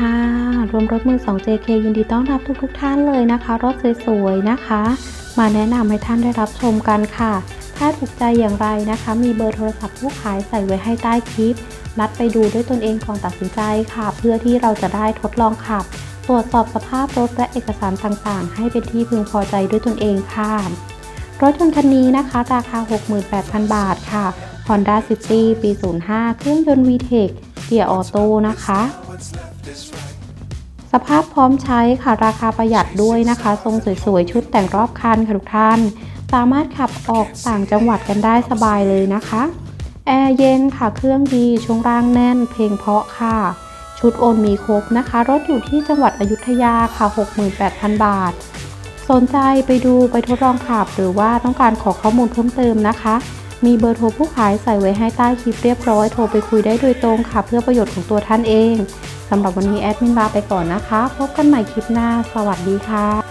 ค่ะรวมรถมือ 2 JK ยินดีต้อนรับทุกทุกท่านเลยนะคะ รถสวยๆนะคะ มาแนะนำให้ท่านได้รับชมกันค่ะ ถ้าถูกใจอย่างไรนะคะ มีเบอร์โทรศัพท์ผู้ขายใส่ไว้ให้ใต้คลิป นัดไปดูด้วยตนเองก่อนตัดสินใจค่ะ เพื่อที่เราจะได้ทดลองขับ ตรวจสอบสภาพรถและเอกสารต่างๆ ให้เป็นที่พึงพอใจด้วยตนเองค่ะรถยนต์คันนี้นะคะ ราคา 68,000 บาทค่ะ Honda City ปี 05 เครื่องยนต์ VTEC เกียร์ออโต้นะคะ สภาพพร้อมใช้ค่ะราคาประหยัดด้วยนะคะ ทรงสวยๆ ชุดแต่งรอบคันค่ะทุกท่าน สามารถขับออกต่างจังหวัดกันได้สบายเลยนะคะ แอร์เย็นค่ะเครื่องดีช่วงล่างแน่น เพลงเพาะค่ะ ชุดโอนมีครบนะคะ รถอยู่ที่จังหวัดอยุธยาค่ะ 68,000 บาท สนใจไปดูไปทดลองขับ หรือว่าต้องการขอข้อมูลเพิ่มเติมนะคะ มีเบอร์โทรผู้ขายใส่ไว้ให้ใต้คลิปเรียบร้อยโทรไปคุยได้โดยตรงค่ะ เพื่อประโยชน์ของตัวท่านเอง สำหรับวันนี้แอดมินลาไปก่อนนะคะ พบกันใหม่คลิปหน้า สวัสดีค่ะ